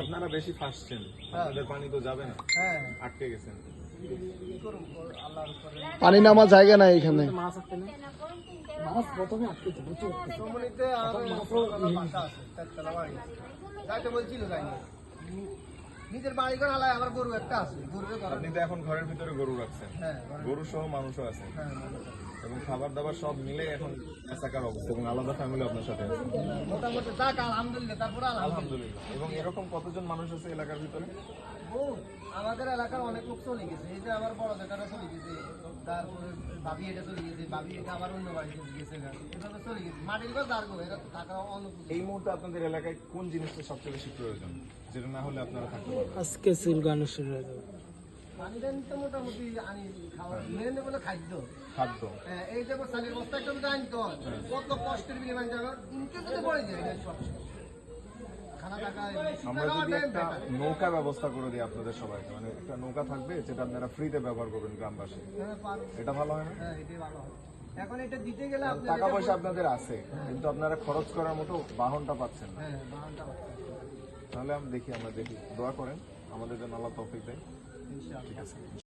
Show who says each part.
Speaker 1: আপনারা বেশি ফাঁসছেন
Speaker 2: হ্যাঁ।
Speaker 1: আপনাদের পানি তো যাবে না।
Speaker 2: হ্যাঁ।
Speaker 1: আটকে গেছেন।
Speaker 2: কি করুন? আল্লাহর উপরে
Speaker 3: পানি নামার জায়গা নাই এখানে।
Speaker 2: নিজের বাড়ি ঘর আলায় আমার গরু একটা আছে ঘরে
Speaker 1: আপনি তো এখন ঘরের ভিতরে গরু রাখছেন।
Speaker 2: হ্যাঁ
Speaker 1: গরু সহ মানুষও আছে।
Speaker 2: হ্যাঁ আছে।
Speaker 1: এবং খাবার দাবার সব মিলে এখন একাকার অবস্থা এবং আলাদা ফ্যামিলি আপনার সাথে আছে।
Speaker 2: মোটামুটি যাক আলহামদুলিল্লাহ তারপরে আলহামদুলিল্লাহ।
Speaker 1: এবং এরকম কতজন মানুষ আছে এলাকার ভিতরে?
Speaker 2: আমাদের এলাকার অনেক লোক চলে গেছে। এই যে আমার বড় বেটারা চলে গেছে তারপরে ভাবি এটা চলে গেছে ভাবি এটা আবার অন্য বাড়ি চলে গেছে না। এভাবে চলে গেছে। মাটির ঘর দাঁড় এটা তো থাকা অনুকূল
Speaker 1: এই মুহূর্তে আপনাদের এলাকায় কোন জিনিসটা সবচেয়ে বেশি প্রয়োজন? যেটা না হলে আপনারা থাকতে পারবেন
Speaker 3: আজকে শুরু হয়ে যাবে।
Speaker 2: তো মোটামুটি আনি খাওয়া মেনে নেব খাদ্য।
Speaker 1: খাদ্য।
Speaker 2: হ্যাঁ, এই যে সালের বস্তা একটা যদি আনতে কত কষ্টের বিনিময় যাবে? ইনকে যদি পড়ে যায় এটা সব। শেষ। খানা টাকা
Speaker 1: আমরা যদি একটা নৌকা ব্যবস্থা করে দিই আপনাদের সবাইকে মানে একটা নৌকা থাকবে যেটা আপনারা ফ্রিতে ব্যবহার করবেন গ্রামবাসী। এটা ভালো হয় না?
Speaker 2: হ্যাঁ এটাই ভালো হয়। এখন এটা দিতে গেলে
Speaker 1: টাকা পয়সা আপনাদের আছে কিন্তু আপনারা খরচ করার মতো বাহনটা পাচ্ছেন না।
Speaker 2: হ্যাঁ
Speaker 1: তাহলে আমি দেখি আমরা দেখি। দোয়া করেন। আমাদের জন্য আল্লাহ তৌফিক দেয়। ঠিক আছে।